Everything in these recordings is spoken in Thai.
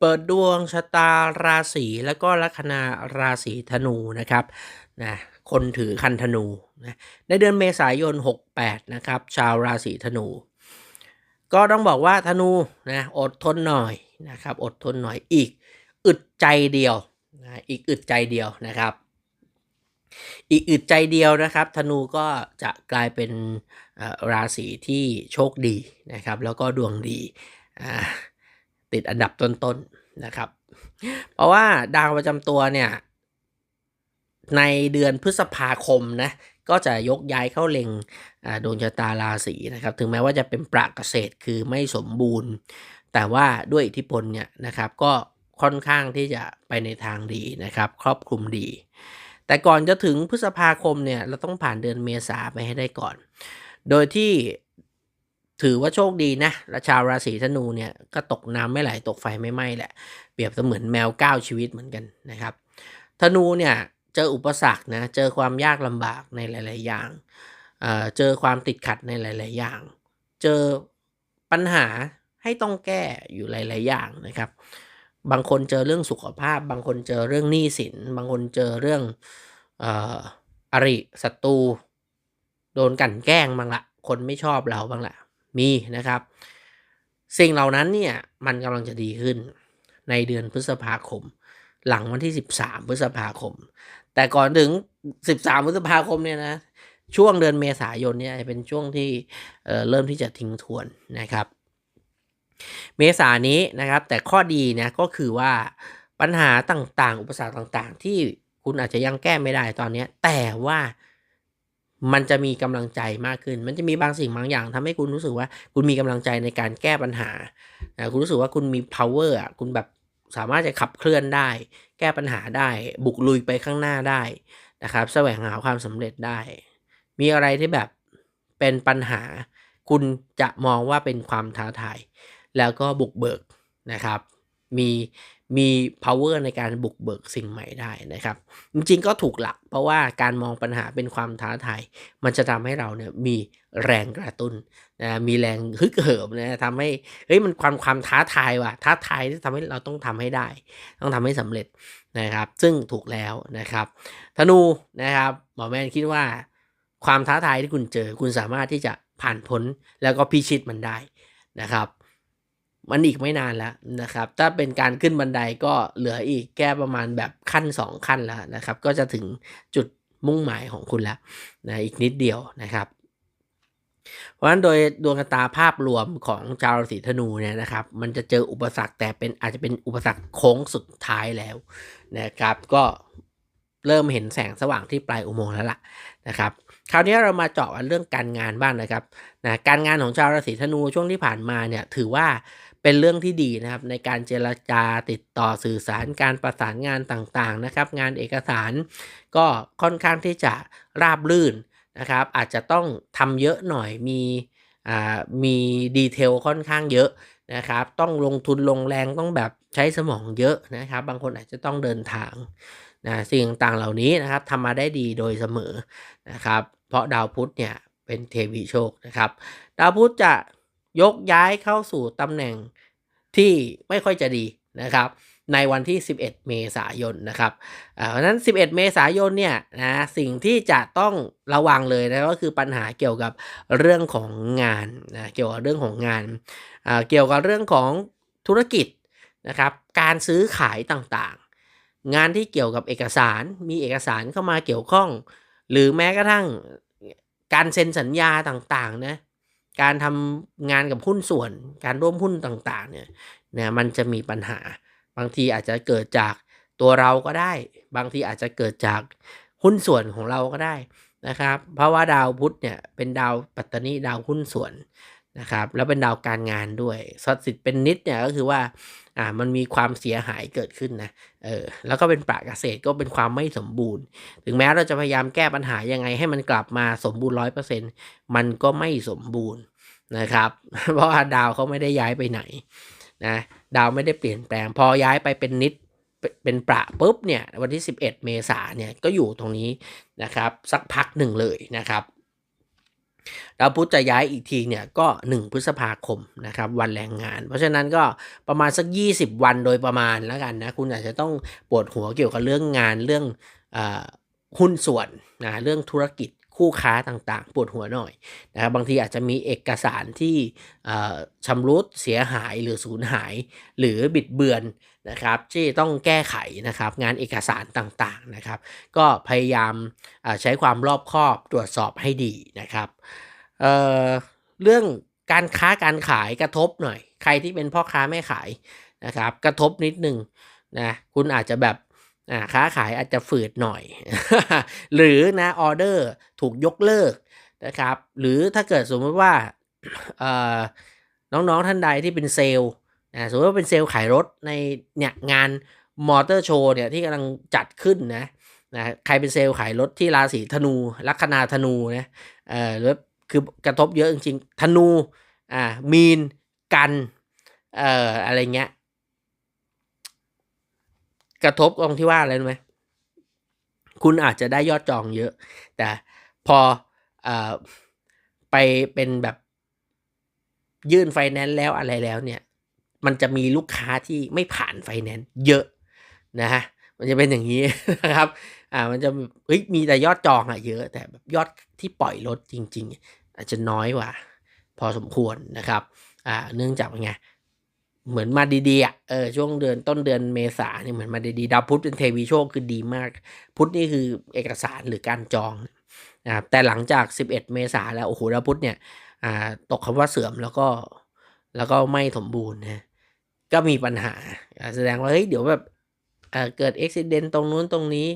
เปิดดวงชะตาราศีแล้วก็ลัคนาราศีธนูนะครับนะคนถือคันธนูนะในเดือนเมษายน 68 นะครับ ชาวราศีธนู ก็ต้องบอกว่าธนูนะอดทนหน่อยนะครับ อดทนหน่อยอีกอึดใจเดียวนะอีกอึดใจเดียวนะครับ อีกอึดใจเดียวนะครับ ธนูก็จะกลายเป็นราศีที่โชคดีนะครับ แล้วก็ดวงดีอ่า ติดอันดับต้นๆนนะครับ เพราะว่าดาวประจำตัวเนี่ย ในเดือนพฤษภาคมนะก็จะยกย้ายเข้าเล็งดวงชะตาราศีนะครับ ถึงแม้ว่าจะเป็นประเกษตรคือไม่สมบูรณ์ แต่ว่าด้วยอิทธิพลเนี่ยนะครับก็ค่อนข้างที่จะไปในทางดีนะครับ ครอบคลุมดี แต่ก่อนจะถึงพฤษภาคมเนี่ยเราต้องผ่านเดือนเมษาไปให้ได้ก่อน โดยที่ ถือว่าโชคดีนะราชาวราศีธนูเนี่ยก็ตกน้ำไม่ไหลตกไฟไม่ไหม้แหละ เปรียบเสมือนแมวก้าวชีวิตเหมือนกันนะครับ ธนูเนี่ยเจออุปสรรคนะเจอความยากลำบากในหลาย ๆ อย่างเเจอความติดขัดในหลาย ๆ อย่าง เจอปัญหาให้ต้องแก้อยู่หลาย ๆ อย่างนะครับ บางคนเจอเรื่องสุขภาพ บางคนเจอเรื่องหนี้สิน บางคนเจอเรื่องออริศัตรูโดนกันแกล้งบ้างละคนไม่ชอบเราบ้างละ มีนะครับ สิ่งเหล่านั้นเนี่ยมันกำลังจะดีขึ้นในเดือนพฤษภาคม หลังวันที่ 13 พฤษภาคม แต่ก่อนถึง 13 พฤษภาคมเนี่ยนะช่วงเดือนเมษายนเนี่ยเป็นช่วงที่เเริ่มที่จะทิ้งทวนนะครับ เมษานี้นะครับ แต่ข้อดีเนี่ยก็คือว่าปัญหาต่างๆ อุปสรรคต่างๆ ที่คุณอาจจะยังแก้ไม่ได้ตอนนี้แต่ว่า มันจะมีกำลังใจมากขึ้น มันจะมีบางสิ่งบางอย่างทำให้คุณรู้สึกว่า คุณมีกำลังใจในการแก้ปัญหา คุณรู้สึกว่าคุณมี power อะ คุณแบบสามารถจะขับเคลื่อนได้ แก้ปัญหาได้ บุกลุยไปข้างหน้าได้นะครับ แสวงหาความสำเร็จได้ มีอะไรที่แบบเป็นปัญหา คุณจะมองว่าเป็นความท้าทาย แล้วก็บุกเบิกนะครับ มี มี power ในการบุกเบิกสิ่งใหม่ได้นะครับ จริงๆก็ถูกหลัก เพราะว่าการมองปัญหาเป็นความท้าทาย มันจะทำให้เราเนี่ยมีแรงกระตุ้นนะมีแรงฮึกเหิมนะทำให้เฮ้ยมันความความท้าทายว่ะท้าทายที่ทำให้เราต้องทำให้ได้ ต้องทำให้สำเร็จนะครับ ซึ่งถูกแล้วนะครับ ธนูนะครับหมอแมนคิดว่า ความท้าทายที่คุณเจอ คุณสามารถที่จะผ่านพ้นแล้วก็พิชิตมันได้นะครับ มันอีกไม่นานแล้วนะครับ ถ้าเป็นการขึ้นบันไดก็เหลืออีกแก้ประมาณแบบขั้น 2 ขั้นแล้วนะครับ ก็จะถึงจุดมุ่งหมายของคุณแล้วนะอีกนิดเดียวนะครับ เพราะฉะนั้นโดยดวงตาภาพรวมของชาวราศีธนูเนี่ยนะครับ มันจะเจออุปสรรคแต่เป็นอาจจะเป็นอุปสรรคโค้งสุดท้ายแล้วนะครับ ก็เริ่มเห็นแสงสว่างที่ปลายอุโมงค์แล้วล่ะนะครับคราวนี้เรามาเจาะเรื่องการงานบ้างนะครับนะการงานของชาวราศีธนูช่วงที่ผ่านมาเนี่ยถือว่า เป็นเรื่องที่ดีนะครับในการเจรจาติดต่อสื่อสารการประสานงานต่างๆนะครับ งานเอกสารก็ค่อนข้างที่จะราบรื่นนะครับ อาจจะต้องทำเยอะหน่อยมีมีดีเทลค่อนข้างเยอะนะครับ ต้องลงทุนลงแรงต้องแบบใช้สมองเยอะนะครับ บางคนอาจจะต้องเดินทางนะสิ่งต่างเหล่านี้นะครับทำมาได้ดีโดยเสมอนะครับ เพราะดาวพุธเนี่ยเป็นเทวีโชคนะครับ ดาวพุธจะ ยกย้ายเข้าสู่ตำแหน่งที่ไม่ค่อยจะดีนะครับ ในวันที่ 11 เมษายนนะครับเพราะนั้น 11 เมษายนเนี่ยนะสิ่งที่จะต้องระวังเลยนะก็คือปัญหาเกี่ยวกับเรื่องของงานนะเกี่ยวกับเรื่องของงานเกี่ยวกับเรื่องของธุรกิจนะครับการซื้อขายต่างๆ งานที่เกี่ยวกับเอกสารมีเอกสารเข้ามาเกี่ยวข้อง หรือแม้กระทั่งการเซ็นสัญญาต่างๆนะ การทำงานกับหุ้นส่วน การร่วมหุ้นต่างๆเนี่ยเนี่ยมันจะมีปัญหา บางทีอาจจะเกิดจากตัวเราก็ได้ บางทีอาจจะเกิดจากหุ้นส่วนของเราก็ได้นะครับ เพราะว่าดาวพุธเนี่ยเป็นดาวปัตตานีดาวหุ้นส่วนนะครับ แล้วเป็นดาวการงานด้วยสัตสิทธิ์เป็นนิดเนี่ยก็คือว่าอ่ามันมีความเสียหายเกิดขึ้นนะเออแล้วก็เป็นปราเกษตรก็เป็นความไม่สมบูรณ์ ถึงแม้เราจะพยายามแก้ปัญหายังไงให้มันกลับมาสมบูรณ์ร้อยเปอร์เซ็นต์มันก็ไม่สมบูรณ์ นะครับ เพราะว่าดาวเขาไม่ได้ย้ายไปไหนนะดาวไม่ได้เปลี่ยนแปลง พอย้ายไปเป็นนิดเป็นประปุ๊บเนี่ยวันที่ 11 เมษาเนี่ยก็อยู่ตรงนี้นะครับ สักพักหนึ่งเลยนะครับดาวพุธจะย้ายอีกทีเนี่ยก็ 1 พฤษภาคมนะครับวันแรงงาน เพราะฉะนั้นก็ประมาณสัก 20 วันโดยประมาณแล้วกันนะคุณอาจจะต้องปวดหัวเกี่ยวกับเรื่องงานเรื่องอาหุ้นส่วนนะเรื่องธุรกิจ คู่ค้าต่างๆ ปวดหัวหน่อยนะครับบางทีอาจจะมีเอกสารที่ชำรุดเสียหายหรือสูญหาย หรือบิดเบือนนะครับที่ต้องแก้ไขนะครับงานเอกสารต่างๆนะครับ ก็พยายามใช้ความรอบคอบตรวจสอบให้ดีนะครับเเรื่องการค้าการขายกระทบหน่อย ใครที่เป็นพ่อค้าแม่ขายนะครับ กระทบนิดนึงนะคุณอาจจะแบบ ค้าขายอาจจะฝืดหน่อย หรือนะออเดอร์ถูกยกเลิกนะครับ หรือถ้าเกิดสมมติว่าน้องๆท่านใดที่เป็นเซลล์นะสมมติว่าเป็นเซลล์ขายรถในเนี่ยงานมอเตอร์โชว์เนี่ยที่กำลังจัดขึ้นนะนะใครเป็นเซลล์ขายรถที่ราศีธนูลัคนาธนูนะเอ่อหรือคือกระทบเยอะจริงๆธนูอ่ามีนกันเอ่ออะไรเงี้ย กระทบตรงที่ว่าอะไรรู้ไหมคุณอาจจะได้ยอดจองเยอะ แต่พออไปเป็นแบบยื่นไฟแนนซ์แล้วอะไรแล้วเนี่ย มันจะมีลูกค้าที่ไม่ผ่านไฟแนนซ์เยอะนะฮะมันจะเป็นอย่างนี้นะครับ อ่า มันจะเฮ้ย มีแต่ยอดจองอะเยอะ แต่แบบยอดที่ปล่อยรถจริง ๆ อาจจะน้อยกว่า พอสมควรนะครับ อ่า เนื่องจากไง เหมือนมาดีๆอะเออช่วงเดือนต้นเดือนเมษาเนี่ยเหมือนมาดีๆดาวพุธเป็นเทวีโชคคือดีมาก พุธนี่คือเอกสารหรือการจองนะครับแต่หลังจาก 11 เมษาแล้วโอ้โหดาวพุธเนี่ยอ่าตกคำว่าเสื่อมแล้วก็แล้วก็ไม่สมบูรณ์นะก็มีปัญหา แสดงว่าเฮ้ยเดี๋ยวแบบเอ่อเกิดอุบิเหตุตรงนู้นตรงนี้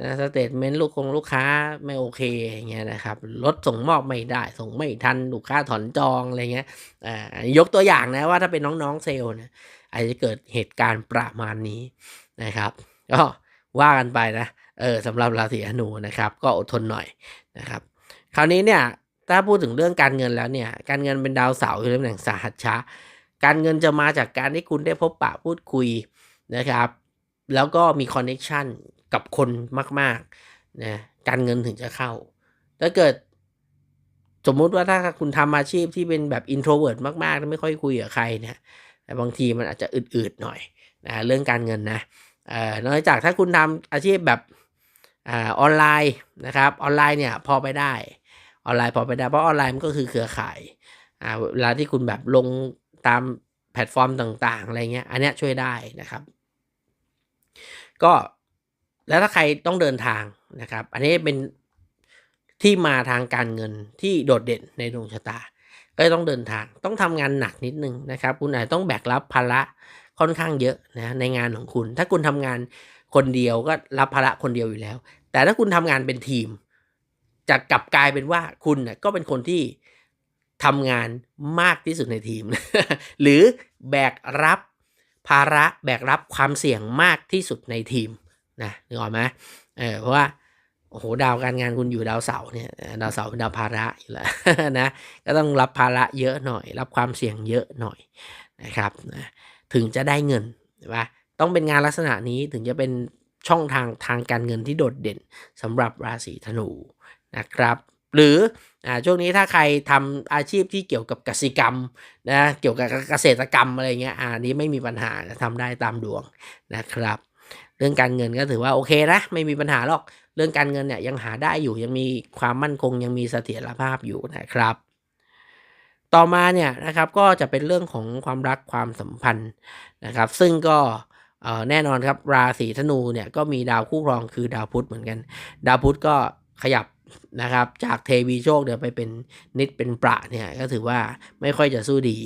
นะสเตทเมนต์ลูกคงลูกค้าไม่โอเคอย่างเงี้ยนะครับรถส่งมอบไม่ได้ ส่งไม่ทันลูกค้าถอนจองอะไรเงี้ยอ่ายกตัวอย่างนะว่าถ้าเป็นน้องๆเซลล์นะอาจจะเกิดเหตุการณ์ประมาณนี้นะครับก็ว่ากันไปนะเออสำหรับราศีอนูนะครับก็อดทนหน่อยนะครับคราวนี้เนี่ยถ้าพูดถึงเรื่องการเงินแล้วเนี่ยการเงินเป็นดาวเสาร์คือตำแหน่งสาหัสชะ การเงินจะมาจากการที่คุณได้พบปะพูดคุยนะครับแล้วก็มีคอนเน็ชัน กับคนมากๆนะการเงินถึงจะเข้า ถ้าเกิด สมมุติว่าถ้าคุณทำอาชีพที่เป็นแบบอินโทรเวิร์ดมากๆ ไม่ค่อยคุยกับใครเนี่ยแต่บางทีมันอาจจะอืดๆหน่อยนะเรื่องการเงินนะเอ่อนอกจากถ้าคุณทำอาชีพแบบออนไลน์นะครับออนไลน์เนี่ยพอไปได้ออนไลน์พอไปได้เพราะออนไลน์มันก็คือเครือข่ายเวลาที่คุณแบบลงตามแพลตฟอร์มต่างๆอะไรเงี้ยอันเนี้ยช่วยได้นะครับ ก็ แล้วถ้าใครต้องเดินทางนะครับ อันนี้เป็นที่มาทางการเงินที่โดดเด่นในดวงชะตา ก็ต้องเดินทางต้องทำงานหนักนิดนึงนะครับ คุณอาจต้องแบกรับภาระค่อนข้างเยอะนะในงานของคุณ ถ้าคุณทำงานคนเดียวก็รับภาระคนเดียวอยู่แล้ว แต่ถ้าคุณทำงานเป็นทีม จะกลับกลายเป็นว่าคุณนะก็เป็นคนที่ทำงานมากที่สุดในทีม หรือแบกรับภาระแบกรับความเสี่ยงมากที่สุดในทีม นะนึกออกไหมเออเพราะว่าโอ้โหดาวการงานคุณอยู่ดาวเสาร์เนี่ยดาวเสาร์เป็นดาวภาระอยู่แล้วนะก็ต้องรับภาระเยอะหน่อย รับความเสี่ยงเยอะหน่อยนะครับนะถึงจะได้เงินใช่ปะต้องเป็นงานลักษณะนี้ถึงจะเป็นช่องทางทางการเงินที่โดดเด่นสำหรับราศีธนูนะครับ หรืออ่าช่วงนี้ถ้าใครทำอาชีพที่เกี่ยวกับกสิกรรมนะเกี่ยวกับเกษตรกรรมอะไรเงี้ยอ่านี้ไม่มีปัญหาทำได้ตามดวงนะครับ เรื่องการเงินก็ถือว่าโอเคนะ ไม่มีปัญหาหรอก เรื่องการเงินเนี่ยยังหาได้อยู่ยังมีความมั่นคงยังมีเสถียรภาพอยู่นะครับ ต่อมาเนี่ยนะครับก็จะเป็นเรื่องของความรักความสัมพันธ์นะครับ ซึ่งก็แน่นอนครับราศีธนูเนี่ยก็มีดาวคู่ครองคือดาวพุธเหมือนกัน ดาวพุธก็ขยับ นะครับจากเทวีโชคเดี๋ยวไปเป็นนิดเป็นประเนี่ยก็ถือว่าไม่ค่อยจะสู้ดี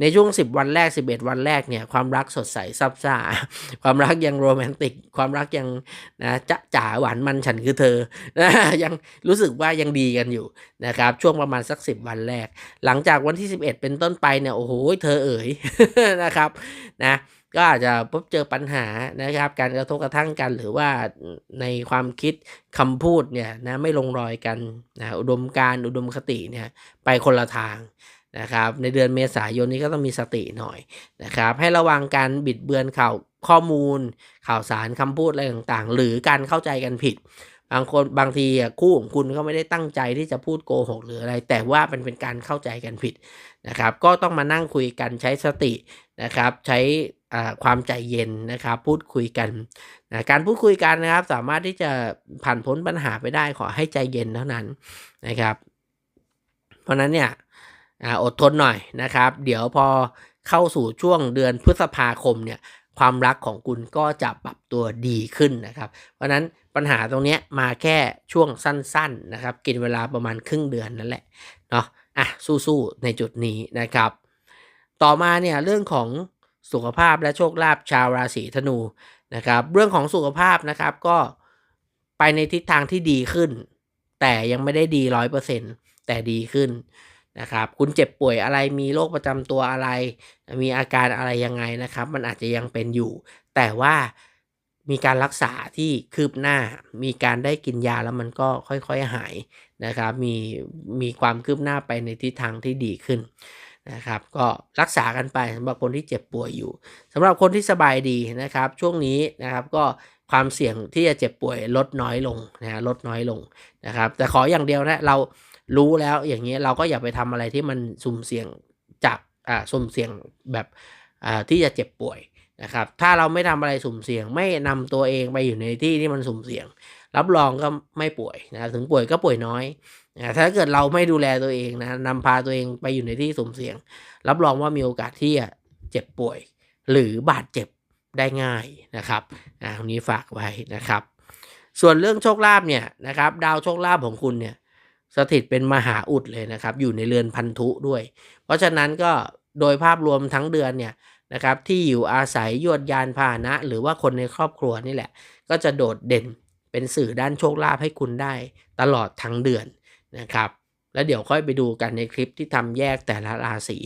ในช่วง 10 วันแรก 11 วันแรกเนี่ยความรักสดใสซับซ่า ความรักยังโรแมนติก ความรักยังนะจะจ๋าหวานมันฉันคือเธอนะยังรู้สึกว่ายังดีกันอยู่นะครับช่วงประมาณสัก 10 วันแรก หลังจากวันที่ 11 เป็นต้นไปเนี่ยโอ้โหเธอเอ๋ยนะครับนะ ก็อาจจะพบเจอปัญหานะครับ การกระทบกระทั่งกัน หรือว่าในความคิดคำพูดเนี่ยนะไม่ลงรอยกันนะอุดมการอุดมคติเนี่ยไปคนละทางนะครับ ในเดือนเมษายนนี้ก็ต้องมีสติหน่อยนะครับ ให้ระวังการบิดเบือนข่าวข้อมูล ข่าวสารคำพูดอะไรต่างๆ หรือการเข้าใจกันผิด บางคนบางทีคู่ของคุณก็ไม่ได้ตั้งใจที่จะพูดโกหกหรืออะไร แต่ว่ามันเป็นการเข้าใจกันผิดนะครับ ก็ต้องมานั่งคุยกันใช้สตินะครับ ใช้ความใจเย็นนะครับ พูดคุยกันนะการพูดคุยกันนะครับ สามารถที่จะผ่านพ้นปัญหาไปได้ขอให้ใจเย็นเท่านั้นนะครับ เพราะนั้นเนี่ยอดทนหน่อยนะครับ เดี๋ยวพอเข้าสู่ช่วงเดือนพฤษภาคมเนี่ยความรักของคุณก็จะปรับตัวดีขึ้นนะครับ เพราะนั้น ปัญหาตรงนี้มาแค่ช่วงสั้นๆนะครับ กินเวลาประมาณครึ่งเดือนนั่นแหละเนาะอะสู้ๆในจุดนี้นะครับ ต่อมาเนี่ยเรื่องของสุขภาพและโชคลาภชาวราศีธนูนะครับ เรื่องของสุขภาพนะครับก็ไปในทิศทางที่ดีขึ้น แต่ยังไม่ได้ดีร้อยเปอร์เซ็นแต่ดีขึ้นนะครับคุณเจ็บป่วยอะไรมีโรคประจำตัวอะไร มีอาการอะไรยังไงนะครับ มันอาจจะยังเป็นอยู่ แต่ว่า มีการรักษาที่คืบหน้า มีการได้กินยาแล้วมันก็ค่อยๆหายนะครับ มีมีความคืบหน้าไปในทิศทางที่ดีขึ้นนะครับ ก็รักษากันไปสำหรับคนที่เจ็บป่วยอยู่สำหรับคนที่สบายดีนะครับ ช่วงนี้นะครับก็ความเสี่ยงที่จะเจ็บป่วยลดน้อยลงนะลดน้อยลงนะครับ แต่ขออย่างเดียวนะเรารู้แล้วอย่างนี้เราก็อย่าไปทำอะไรที่มันสุ่มเสี่ยงจากอ่าสุ่มเสี่ยงแบบอ่าที่จะเจ็บป่วย นะครับ ถ้าเราไม่ทำอะไรสุ่มเสี่ยง ไม่นำตัวเองไปอยู่ในที่ที่มันสุ่มเสี่ยง รับรองก็ไม่ป่วยนะถึงป่วยก็ป่วยน้อยนะถ้าเกิดเราไม่ดูแลตัวเองนะนำพาตัวเองไปอยู่ในที่สุ่มเสี่ยง รับรองว่ามีโอกาสที่จะเจ็บป่วย หรือบาดเจ็บได้ง่ายนะครับอ่าตรงนี้ฝากไว้นะครับ ส่วนเรื่องโชคลาภเนี่ยนะครับ ดาวโชคลาภของคุณเนี่ยสถิตเป็นมหาอุดเลยนะครับ อยู่ในเรือนพันธุด้วย เพราะฉะนั้นก็โดยภาพรวมทั้งเดือนเนี่ย นะครับที่อยู่อาศัยยวดยานพาหนะ หรือว่าคนในครอบครัวนี่แหละ ก็จะโดดเด่นเป็นสื่อด้านโชคลาภให้คุณได้ ตลอดทั้งเดือนนะครับ แล้วเดี๋ยวค่อยไปดูกันในคลิปที่ทำแยกแต่ละราศี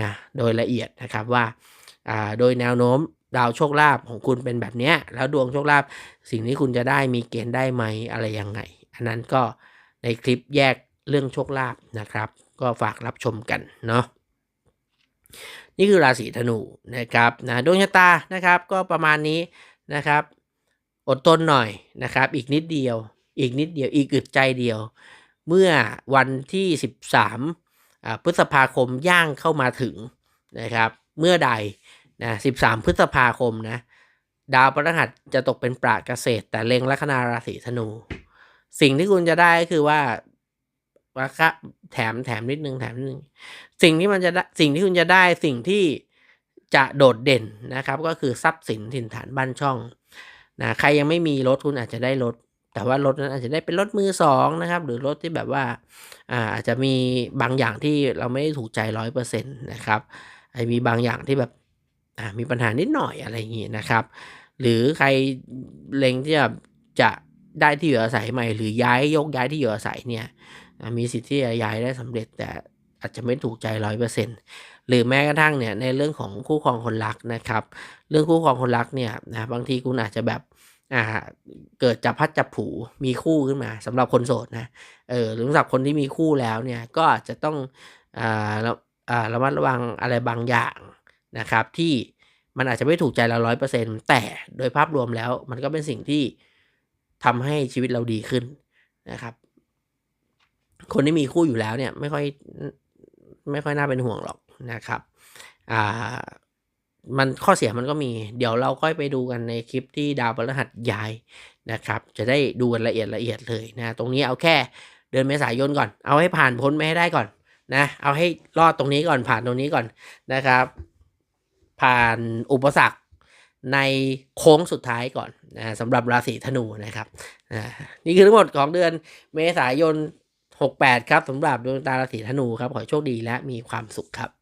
นะโดยละเอียดนะครับว่าอ่าโดยแนวโน้มดาวโชคลาภของคุณเป็นแบบเนี้ยแล้วดวงโชคลาภสิ่งที่คุณจะได้มีเกณฑ์ได้ไหมอะไรยังไง อันนั้นก็ในคลิปแยกเรื่องโชคลาภนะครับ ก็ฝากรับชมกันเนาะ นี่คือราศีธนูนะครับนะดวงชะตานะครับก็ประมาณนี้นะครับ อดทนหน่อยนะครับ อีกนิดเดียว อีกนิดเดียว อีกอึดใจเดียว เมื่อวันที่ 13อ่าพฤษภาคมย่างเข้ามาถึงนะครับ เมื่อใดนะ13 พฤษภาคมนะดาวพฤหัสจะตกเป็นปราเกษตร แต่เล็งลัคนาราศีธนู สิ่งที่คุณจะได้ก็คือว่า ว่าคะแถมแถมนิดนึงแถมนิดนึงสิ่งที่มันจะได้สิ่งที่คุณจะได้สิ่งที่จะโดดเด่นนะครับ ก็คือทรัพย์สินถิ่นฐานบ้านช่องนะใครยังไม่มีรถคุณอาจจะได้รถ แต่ว่ารถนั้นอาจจะได้เป็นรถมือสองนะครับ หรือรถที่แบบว่าอาจจะมีบางอย่างที่เราไม่ได้ถูกใจร้อยเปอร์เซ็นต์นะครับอาจจะมีบางอย่างที่แบบมีปัญหานิดหน่อยอะไรอย่างงี้นะครับ หรือใครเล็งที่จะจะได้ที่อยู่อาศัยใหม่ หรือย้ายยกย้ายที่อยู่อาศัยเนี่ย มีสิทธิ์ที่จะย้ายได้สำเร็จแต่อาจจะไม่ถูกใจร้อยเปอร์เซ็นต์หรือแม้กระทั่งเนี่ยในเรื่องของคู่ครองคนรักนะครับ เรื่องคู่ครองคนรักเนี่ยนะบางทีคุณอาจจะแบบอ่าเกิดจับพัดจับผูมีคู่ขึ้นมาสำหรับคนโสดนะเออหรือสำหรับคนที่มีคู่แล้วเนี่ยก็อาจจะต้องอ่าระอ่าระมัดระวังอะไรบางอย่างนะครับที่มันอาจจะไม่ถูกใจเราร้อยเปอร์เซ็นต์แต่โดยภาพรวมแล้วมันก็เป็นสิ่งที่ทำให้ชีวิตเราดีขึ้นนะครับ คนที่มีคู่อยู่แล้วเนี่ยไม่ค่อยไม่ค่อยน่าเป็นห่วงหรอกนะครับอ่ามันข้อเสียมันก็มี เดี๋ยวเราค่อยไปดูกันในคลิปที่ดาวพฤหัสย้ายนะครับ จะได้ดูกันละเอียดละเอียดเลยนะ ตรงนี้เอาแค่เดือนเมษายนก่อน เอาให้ผ่านพ้นไม่ให้ได้ก่อนนะ เอาให้รอดตรงนี้ก่อนผ่านตรงนี้ก่อนนะครับ ผ่านอุปสรรคในโค้งสุดท้ายก่อนนะสำหรับราศีธนูนะครับอ่านี่คือทั้งหมดของเดือนเมษายน 68 ครับสำหรับดวงตาราศีธนูครับ ขอโชคดีและมีความสุขครับ